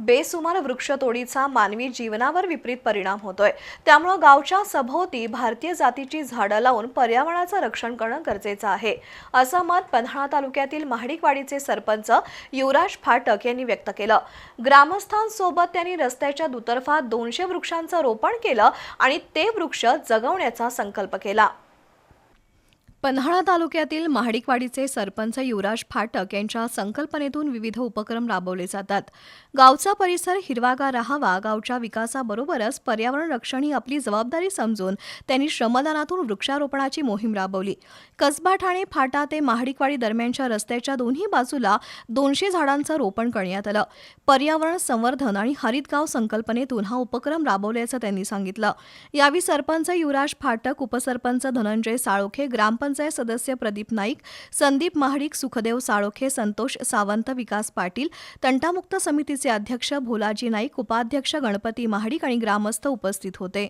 बेसुमार वृक्षतोडीचा मानवी जीवनावर विपरीत परिणाम होतोय. त्यामुळं गावच्या सभोवती भारतीय जातीची झाडं लावून पर्यावरणाचं रक्षण करणं गरजेचं आहे. असं मत पन्हाळा तालुक्यातील महाडिकवाडीचे सरपंच युवराज फाटक यांनी व्यक्त केलं. ग्रामस्थांसोबत त्यांनी रस्त्याच्या दुतर्फा दोनशे वृक्षांचं रोपण केलं आणि ते वृक्ष जगवण्याचा संकल्प केला. पन्हाळा तालुक्यातील महाडिकवाडीचे सरपंच युवराज फाटक यांच्या संकल्पनेतून विविध उपक्रम राबवले जातात. गावचा परिसर हिरवागार राहावा गावच्या विकासाबरोबरच पर्यावरण रक्षण ही आपली जबाबदारी समजून त्यांनी श्रमदानातून वृक्षारोपणाची मोहीम राबवली. कसबा ठाणे फाटा ते महाडिकवाडी दरम्यानच्या रस्त्याच्या दोन्ही बाजूला दोनशे झाडांचं रोपण करण्यात आलं. पर्यावरण संवर्धन आणि हरितगाव संकल्पनेतून हा उपक्रम राबवल्याचं त्यांनी सांगितलं. यावेळी सरपंच युवराज फाटक उपसरपंच धनंजय साळोखे ग्रामपंचायत सदस्य प्रदीप नाईक संदीप महाडिक सुखदेव साळोखे संतोष सावंत विकास पाटील तंटामुक्त समितीचे अध्यक्ष भोलाजी नाईक उपाध्यक्ष गणपती महाडिक आणि ग्रामस्थ उपस्थित होते.